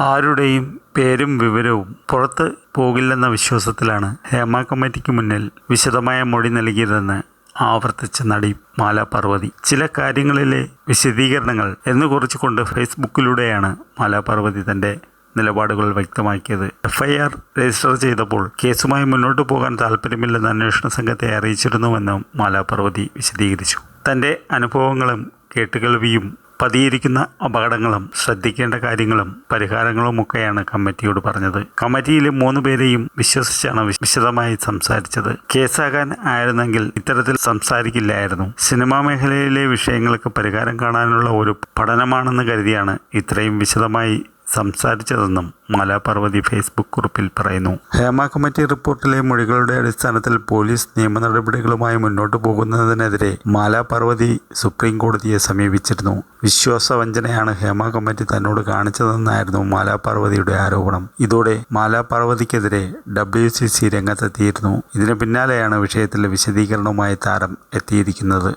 ആരുടെയും പേരും വിവരവും പുറത്ത് പോകില്ലെന്ന വിശ്വാസത്തിലാണ് ഹേമ കമ്മിറ്റിക്ക് മുന്നിൽ വിശദമായ മൊഴി നൽകിയതെന്ന് ആവർത്തിച്ച നടി മാല പാർവതി. ചില കാര്യങ്ങളിലെ വിശദീകരണങ്ങൾ എന്ന് കുറിച്ചുകൊണ്ട് ഫേസ്ബുക്കിലൂടെയാണ് മാല പാർവതി തന്റെ നിലപാടുകൾ വ്യക്തമാക്കിയത്. എഫ്ഐആർ രജിസ്റ്റർ ചെയ്തപ്പോൾ കേസുമായി മുന്നോട്ട് പോകാൻ താല്പര്യമില്ലെന്ന് അന്വേഷണ സംഘത്തെ അറിയിച്ചിരുന്നുവെന്നും മാല പാർവതി വിശദീകരിച്ചു. തന്റെ അനുഭവങ്ങളും കേട്ടുകേൾവിയും പതിയിരിക്കുന്ന അപകടങ്ങളും ശ്രദ്ധിക്കേണ്ട കാര്യങ്ങളും പരിഹാരങ്ങളും ഒക്കെയാണ് കമ്മിറ്റിയോട് പറഞ്ഞത്. കമ്മിറ്റിയിലെ മൂന്ന് പേരെയും വിശ്വസിച്ചാണ് വിശദമായി സംസാരിച്ചത്. കേസാകാൻ ആയിരുന്നെങ്കിൽ ഇത്തരത്തിൽ സംസാരിക്കില്ലായിരുന്നു. സിനിമാ മേഖലയിലെ വിഷയങ്ങൾക്ക് പരിഹാരം കാണാനുള്ള ഒരു പഠനമാണെന്ന് കരുതിയാണ് ഇത്രയും വിശദമായി സംസാരിച്ചതെന്നും മാലാപാർവതി ഫേസ്ബുക്ക് കുറിപ്പിൽ പറയുന്നു. ഹേമ കമ്മിറ്റി റിപ്പോർട്ടിലെ മൊഴികളുടെ അടിസ്ഥാനത്തിൽ പോലീസ് നിയമ നടപടികളുമായി മുന്നോട്ട് പോകുന്നതിനെതിരെ മാലാപർവതി സുപ്രീം കോടതിയെ സമീപിച്ചിരുന്നു. വിശ്വാസവഞ്ചനയാണ് ഹേമ കമ്മിറ്റി തന്നോട് കാണിച്ചതെന്നായിരുന്നു മാലാപർവതിയുടെ ആരോപണം. ഇതോടെ മാലാപർവതിക്കെതിരെ ഡബ്ല്യു സി സി രംഗത്തെത്തിയിരുന്നു. ഇതിന് പിന്നാലെയാണ് വിഷയത്തിലെ വിശദീകരണവുമായി താരം എത്തിയിരിക്കുന്നത്.